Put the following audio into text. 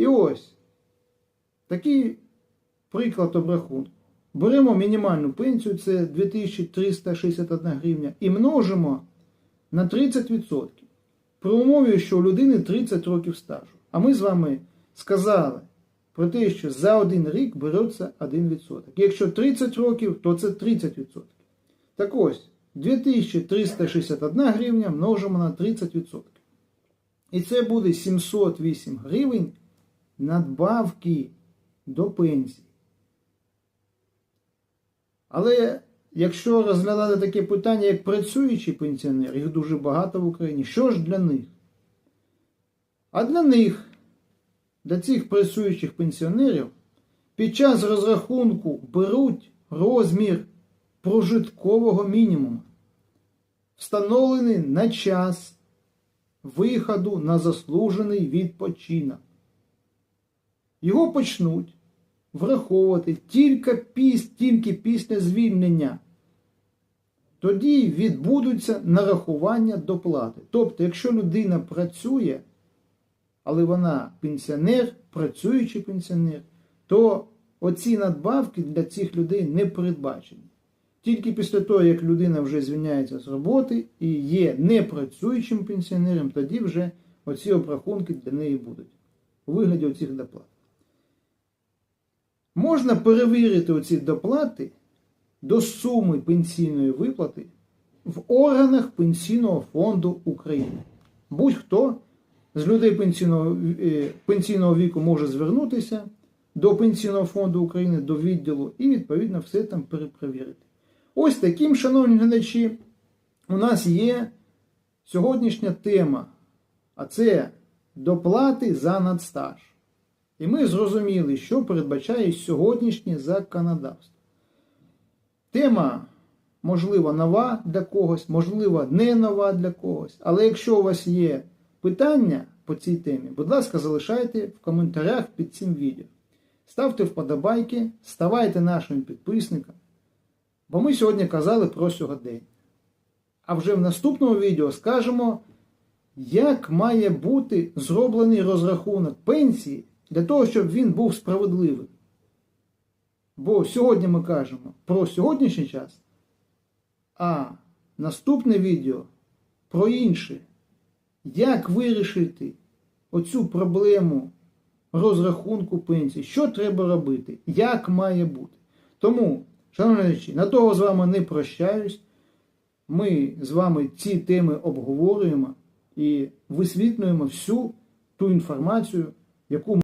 І ось такий приклад обрахунку. Беремо мінімальну пенсію, це 2361 гривня, і множимо на 30%. При умові, що у людини 30 років стажу. А ми з вами сказали про те, що за один рік береться 1%. Якщо 30 років, то це 30%. Так ось, 2361 гривня множимо на 30%. І це буде 708 гривень надбавки до пенсії. Але якщо розглядати таке питання, як працюючий пенсіонер, їх дуже багато в Україні, що ж для них? А для них, для цих працюючих пенсіонерів, під час розрахунку беруть розмір прожиткового мінімуму, встановлений на час виходу на заслужений відпочинок. Його почнуть враховувати тільки, піс, тільки після звільнення. Тоді відбудуться нарахування доплати. Тобто, якщо людина працює, але вона пенсіонер, працюючий пенсіонер, то оці надбавки для цих людей не передбачені. Тільки після того, як людина вже звільняється з роботи і є непрацюючим пенсіонером, тоді вже оці обрахунки для неї будуть у вигляді оцих доплат. Можна перевірити оці доплати до суми пенсійної виплати в органах Пенсійного фонду України. Будь-хто з людей пенсійного, е, пенсійного віку може звернутися до Пенсійного фонду України, до відділу і відповідно все там перепровірити. Ось таким, шановні глядачі, у нас є сьогоднішня тема, а це доплати за надстаж. І ми зрозуміли, що передбачає сьогоднішнє законодавство. Тема, можливо, нова для когось, можливо, не нова для когось. Але якщо у вас є питання по цій темі, будь ласка, залишайте в коментарях під цим відео. Ставте вподобайки, ставайте нашим підписником. Бо ми сьогодні казали про сьогодення. А вже в наступному відео скажемо, як має бути зроблений розрахунок пенсії для того, щоб він був справедливим. Бо сьогодні ми кажемо про сьогоднішній час, а наступне відео про інше. Як вирішити оцю проблему розрахунку пенсії? Що треба робити? Як має бути? Тому, шановні глядачі, на того з вами не прощаюсь. Ми з вами ці теми обговорюємо і висвітлюємо всю ту інформацію, яку ми.